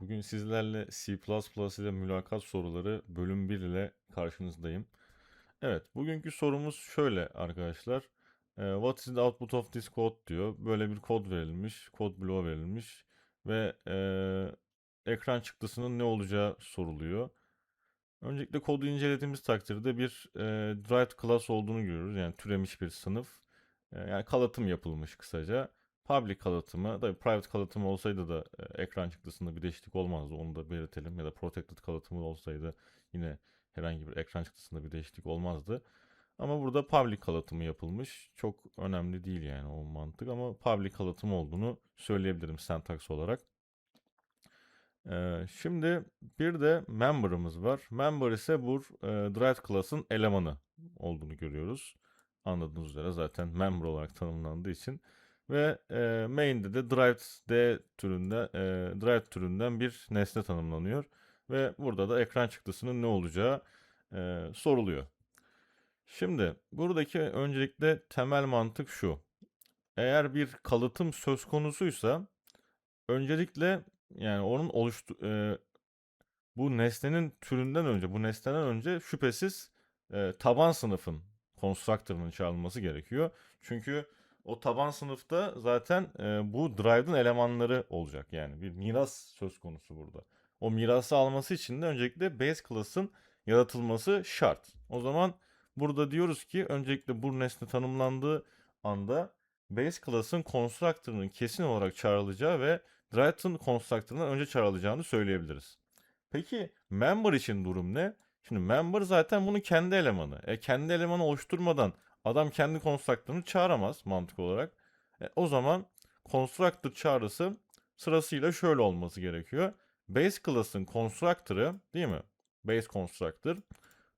Bugün sizlerle C++ ile mülakat soruları bölüm 1 ile karşınızdayım. Evet, bugünkü sorumuz şöyle arkadaşlar. Eee, What is the output of this code diyor. Böyle bir kod verilmiş, kod bloğu verilmiş ve eee, ekran çıktısının ne olacağı soruluyor. Öncelikle kodu incelediğimiz takdirde bir eee derived class olduğunu görüyoruz. Yani türemiş bir sınıf. Eee, yani kalıtım yapılmış kısaca. Public kalıtımı, tabii private kalıtımı olsaydı da e, ekran çıktısında bir değişiklik olmazdı. Onu da belirtelim. Ya da protected kalıtımı olsaydı yine herhangi bir ekran çıktısında bir değişiklik olmazdı. Ama burada public kalıtımı yapılmış. Çok önemli değil yani o mantık ama public kalıtım olduğunu söyleyebilirim syntax olarak. Ee, şimdi bir de member'ımız var. Member ise bu e, derived class'ın elemanı olduğunu görüyoruz. Anladığınız üzere zaten member olarak tanımlandığı için. Ve e, main'de de derived D türünde e, derived türünden bir nesne tanımlanıyor. Ve burada da ekran çıktısının ne olacağı e, soruluyor. Şimdi buradaki öncelikle temel mantık şu. Eğer bir kalıtım söz konusuysa öncelikle yani onun oluştu e, bu nesnenin türünden önce, bu nesneden önce şüphesiz e, taban sınıfın constructor'ının çağrılması gerekiyor. Çünkü o taban sınıfta zaten e, bu drive'ın elemanları olacak. Yani bir miras söz konusu burada. O mirası alması için de öncelikle base class'ın yaratılması şart. O zaman burada diyoruz ki öncelikle bu nesne tanımlandığı anda base class'ın constructor'ının kesin olarak çağrılacağı ve drive'ın constructor'ından önce çağrılacağını söyleyebiliriz. Peki member için durum ne? Şimdi member zaten bunun kendi elemanı. E kendi elemanı oluşturmadan adam kendi constructor'ını çağıramaz mantık olarak. E, o zaman constructor çağrısı sırasıyla şöyle olması gerekiyor. Base class'ın constructor'ı değil mi? Base constructor.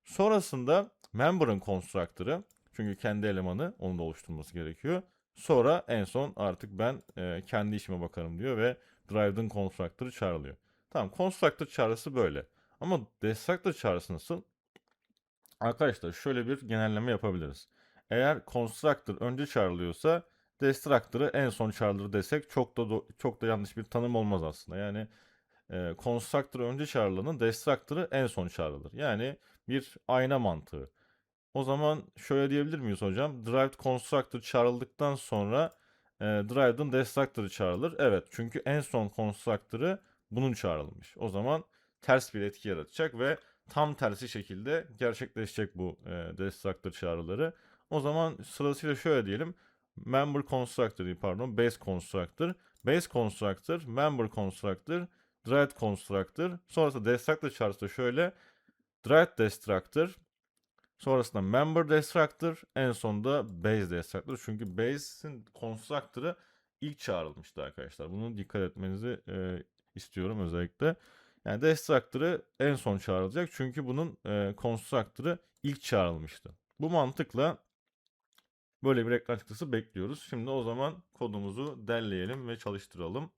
Sonrasında member'ın constructor'ı. Çünkü kendi elemanı onu da oluşturması gerekiyor. Sonra en son artık ben e, kendi işime bakarım diyor ve drive'ın constructor'ı çağrılıyor. Tamam constructor çağrısı böyle. Ama destructor çağrısı nasıl? Arkadaşlar şöyle bir genelleme yapabiliriz. Eğer constructor önce çağrılıyorsa destructor'ı en son çağrılır desek çok da çok da yanlış bir tanım olmaz aslında. Yani e, constructor önce çağrılanın destructor'ı en son çağrılır. Yani bir ayna mantığı. O zaman şöyle diyebilir miyiz hocam? Derived constructor çağrıldıktan sonra e, derived'ın destructor'ı çağrılır. Evet çünkü en son constructor'ı bunun çağrılmış. O zaman ters bir etki yaratacak ve tam tersi şekilde gerçekleşecek bu e, destructor çağrıları. O zaman sırasıyla şöyle diyelim. Member constructor değil pardon base constructor. Base constructor, member constructor, derived constructor. Sonrasında destructor da şöyle. Derived destructor. Sonrasında member destructor. En sonunda base destructor. Çünkü base'in constructor'ı ilk çağrılmıştı arkadaşlar. Bunu dikkat etmenizi e, istiyorum özellikle. Yani destructor'ı en son çağrılacak. Çünkü bunun e, constructor'ı ilk çağrılmıştı. Bu mantıkla böyle bir ekran çıktısı bekliyoruz. Şimdi o zaman kodumuzu derleyelim ve çalıştıralım.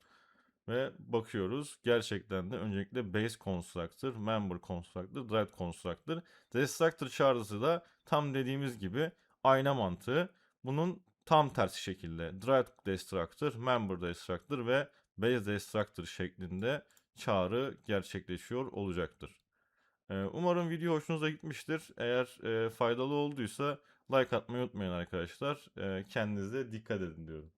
Ve bakıyoruz. Gerçekten de öncelikle base constructor, member constructor, derived constructor. Destructor çağrısı da tam dediğimiz gibi ayna mantığı. Bunun tam tersi şekilde derived destructor, member destructor ve base destructor şeklinde çağrı gerçekleşiyor olacaktır. Ee, Umarım video hoşunuza gitmiştir. Eğer e, faydalı olduysa like atmayı unutmayın arkadaşlar. Ee, Kendinize dikkat edin diyorum.